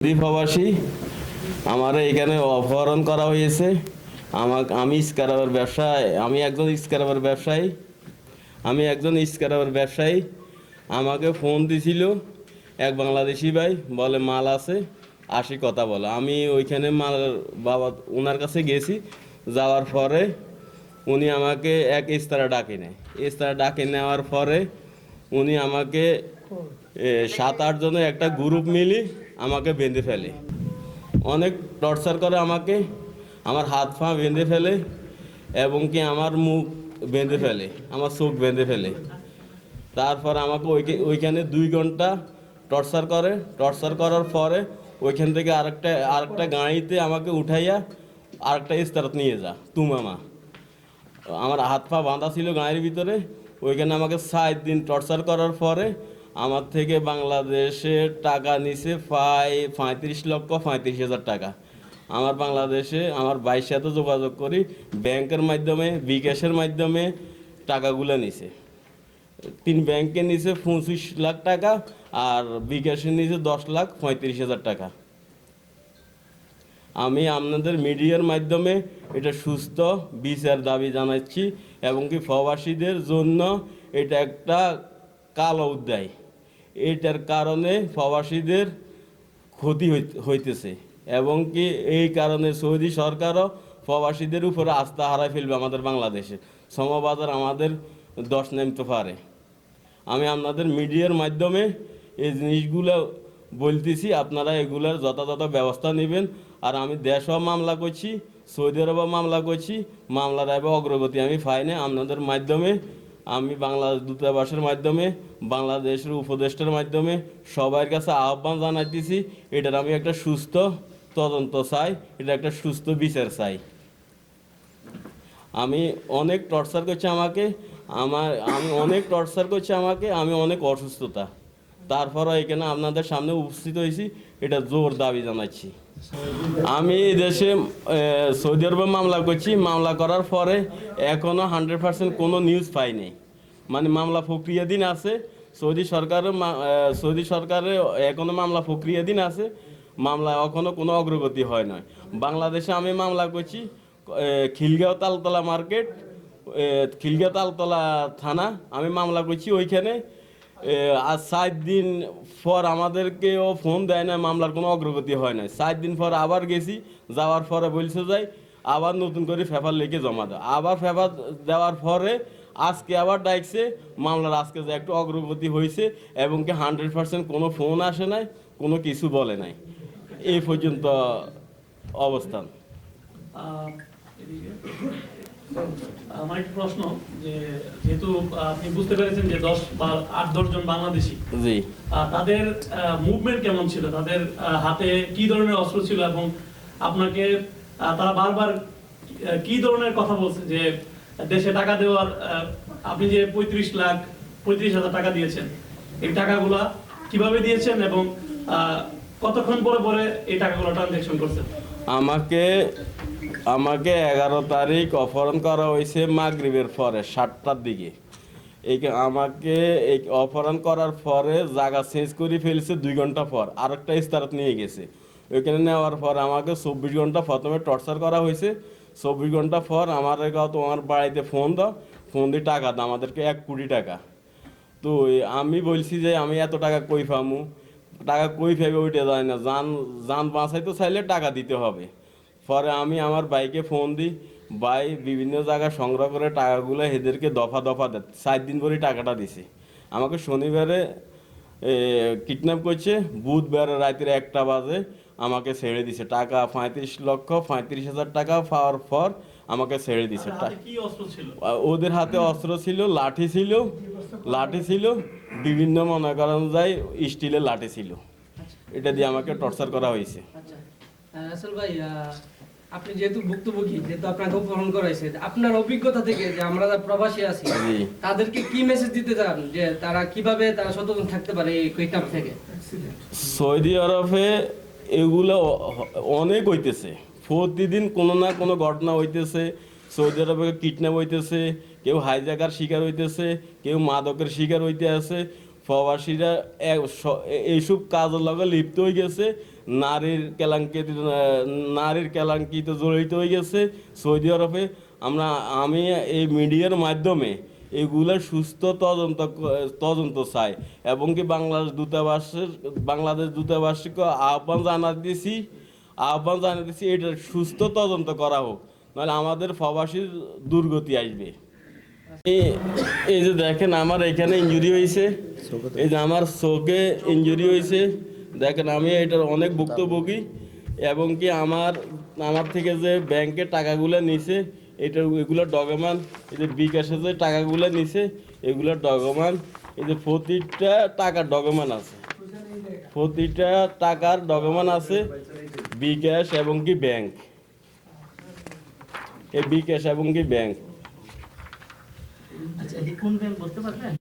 প্রবাসী, আমার এখানে অপহরণ করা হয়েছে। আমাকে, আমি স্কারাবের ব্যবসায়, আমি একজন স্কারাবের ব্যবসায়ী, আমি একজন স্কারাবের ব্যবসায়ী। আমাকে ফোন দিছিল এক বাংলাদেশি ভাই, বলে, মাল আছে, আসি, কথা বলে। আমি ওইখানে মাল, বাবা ওনার কাছে গেছি। যাওয়ার পরে উনি আমাকে এক ইস্তারা ডাকে নেয়। ইস্তারা ডাকে নেওয়ার পরে উনি আমাকে সাত, আট জনের একটা গ্রুপ মিলি আমাকে বেঁধে ফেলে। অনেক টর্চার করে আমাকে, আমার হাত পা বেঁধে ফেলে এবং কি আমার মুখ বেঁধে ফেলে, আমার চোখ বেঁধে ফেলে। তারপর আমাকে ওইখানে দুই ঘণ্টা টর্চার করে, টর্চার করার পরে ওইখান থেকে আরেকটা আরেকটা গাড়িতে আমাকে উঠাইয়া আরেকটা ইস্তারাত নিয়ে যা, তুমামা। আমার হাত পা বাঁধা ছিল গাঁয়ের ভিতরে, ওইখানে আমাকে সাত দিন টর্চার করার পরে আমার থেকে বাংলাদেশে টাকা নিছে প্রায় পঁয়ত্রিশ লক্ষ পঁয়ত্রিশ হাজার টাকা। আমার বাংলাদেশে আমার বাইর সাথে যোগাযোগ করি, ব্যাংকের মাধ্যমে, বিকাশের মাধ্যমে টাকাগুলো নিছে। তিন ব্যাংকে নিছে পঁচিশ লাখ টাকা আর বিকাশে নিছে দশ লাখ পঁয়ত্রিশ হাজার টাকা। আমি আপনাদের মিডিয়ার মাধ্যমে এটা সুস্থ বিচার দাবি জানাচ্ছি এবং কি প্রবাসীদের জন্য এটা একটা কালো অধ্যায় এটার কারণে প্রবাসীদের ক্ষতি হইত- হইতেছে এবং কি এই কারণে সৌদি সরকারও প্রবাসীদের উপরে আস্থা হারাই ফেলবে আমাদের বাংলাদেশে। সমবাজার আমাদের দশ নামতে পারে। আমি আপনাদের মিডিয়ার মাধ্যমে এই জিনিসগুলো বলতেছি, আপনারা এগুলোর যথাযথ ব্যবস্থা নেবেন। আর আমি দেশও মামলা করছি, সৌদি আরবও মামলা করছি, মামলার এবার অগ্রগতি আমি ফাইনে আপনাদের মাধ্যমে আমি বাংলাদেশ দূতাবাসের মাধ্যমে, বাংলাদেশের উপদেষ্টার মাধ্যমে সবার কাছে আহ্বান জানাইতেছি, এটার আমি একটা সুস্থ তদন্ত চাই, এটা একটা সুস্থ বিচার চাই। আমি অনেক টর্চার করছি আমাকে, আমার, আমি অনেক টর্চার করছি আমাকে, আমি অনেক অসুস্থতা। তারপরও এখানে আপনাদের সামনে উপস্থিত হয়েছি। এটা জোর দাবি জানাচ্ছি। আমি দেশে সৌদি আরবে মামলা করছি। মামলা করার পরে এখনও হান্ড্রেড পার্সেন্ট কোনো নিউজ পাইনি। মানে মামলা প্রক্রিয়াধীন আছে। সৌদি সরকারের সৌদি সরকারের এখনও মামলা প্রক্রিয়াধীন আছে। মামলা এখনও কোনো অগ্রগতি হয় নয় বাংলাদেশে আমি মামলা করছি খিলগাঁও তালতলা মার্কেট খিলগাঁও তালতলা থানা। আমি মামলা করছি ওইখানে। আজ সাত দিন পর আমাদেরকেও ফোন দেয় না, মামলার কোনো অগ্রগতি হয় না সাত দিন পর আবার গেছি, যাওয়ার পরে বলছে যাই আবার নতুন করে পেপার লিখে জমা দাও। আবার পেপার দেওয়ার পরে আজকে আবার ডাকছে, মামলার আজকে যে একটু অগ্রগতি হয়েছে এবং কি হান্ড্রেড পার্সেন্ট কোনো ফোন আসে নাই, কোনো কিছু বলে নাই। এই পর্যন্ত অবস্থান। আমার একটা প্রশ্ন যে যেহেতু আপনি বুঝতে পেরেছেন যে দশ বা আট দশ জন বাংলাদেশি জি। তাদের মুভমেন্ট কেমন ছিল? তাদের হাতে কি ধরনের অস্ত্র ছিল এবং আপনাকে তারা বারবার কি ধরনের কথা বলছে? যে দেশে টাকা দেওয়ার আপনি যে পঁয়ত্রিশ লাখ পঁয়ত্রিশ হাজার টাকা দিয়েছেন এই টাকাগুলা কীভাবে দিয়েছেন এবং আহ, কতক্ষণ পরে পরে এই টাকাগুলো ট্রানজ্যাকশন করছেন? আমাকে আমাকে এগারো তারিখ অপহরণ করা হয়েছে মাগরিবের পরে, সাতটার দিকে। এই আমাকে এই অপহরণ করার পরে জায়গা চেঞ্জ করে ফেলছে দুই ঘণ্টা পর, আরেকটা ইস্তারাত নিয়ে গেছে। ওইখানে নেওয়ার পর আমাকে চব্বিশ ঘণ্টা প্রথমে টর্চার করা হয়েছে। চব্বিশ ঘণ্টা পর আমার তোমার বাড়িতে ফোন দাও, ফোন দিয়ে টাকা দাও, আমাদেরকে এক কোটি টাকা। তো আমি বলছি যে আমি এত টাকা কই পামু? টাকা কই ফেবে ওইটা যায় না। যান যান বাঁচাইতে চাইলে টাকা দিতে হবে। পরে আমি আমার বাইকে ফোন দিই বাই বিভিন্ন জায়গায় সংগ্রহ করে টাকাগুলো এদেরকে দফা দফা দেয় সাত দিন পরে টাকাটা দিছি। আমাকে শনিবারে কিডন্যাপ করছে বুধবার রাতের একটা বাজে আমাকে ছেড়ে দিছে। টাকা পঁয়ত্রিশ লক্ষ পঁয়ত্রিশ হাজার টাকা পাওয়ার পর আমাকে ছেড়ে দিছে। তাদের হাতে কি অস্ত্র ছিল? আ- ওদের হাতে অস্ত্র ছিল লাঠি ছিল লাঠি ছিল বিভিন্ন মনে করেন যায় স্টিলের লাঠি ছিল। এটা দিয়ে আমাকে টর্চার করা হয়েছে। আচ্ছা। আসল ভাই আপনি যেহেতু ভুক্তভোগী যেহেতু আপনাকে অপহরণ করাইছে আপনার অভিজ্ঞতা থেকে যে আমরা যারা প্রবাসী আছি তাদেরকে কি মেসেজ দিতে চান? যে তারা কীভাবে তারা সচেতন থাকতে পারে এই কৈতাব থেকে? সৌদি আরবে এগুলো অনেক হইতেছে। প্রতিদিন কোনো না কোনো ঘটনা হইতেছে। সৌদি আরবে কিডন্যাপ হইতেছে কেউ হাইজাকার শিকার হইতেছে কেউ মাদকের শিকার হইতে আছে। প্রবাসীরা এইসব কাজের লগে লিপ্ত হয়ে গেছে। নারীর কেলাঙ্কিত নারীর কেলাঙ্কিত জড়িত হয়ে গেছে সৌদি আরবে। আমরা, আমি এই মিডিয়ার মাধ্যমে এগুলো সুস্থ তদন্ত তদন্ত চাই এবং কি বাংলাদেশ দূতাবাসের, বাংলাদেশ দূতাবাসকে আহ্বান জানা দিয়েছি আহ্বান জানা দিয়েছি এটার সুস্থ তদন্ত করা হোক, নাহলে আমাদের প্রবাসীর দুর্গতি আসবে। এই- এই যে দেখেন, আমার এখানে ইঞ্জুরি হয়েছে। এই যে আমার চোখে ইঞ্জুরি হয়েছে। দেখেন আমি এটার অনেক ভুক্তভোগী এবং কি আমার আমার থেকে যে ব্যাংকে টাকাগুলো নিছে এটা এগুলো ডকুমেন্ট এই যে বিকাশে যে টাকাগুলো নিছে এগুলোর ডকুমেন্ট এই যে প্রতিটা টাকার ডকুমেন্ট আছে। প্রতিটা টাকার ডকুমেন্ট আছে বিকাশ এবং কি ব্যাংক এই বিকাশ এবং কি ব্যাংক আচ্ছা কোন ব্যাংক বলতে পারবেন?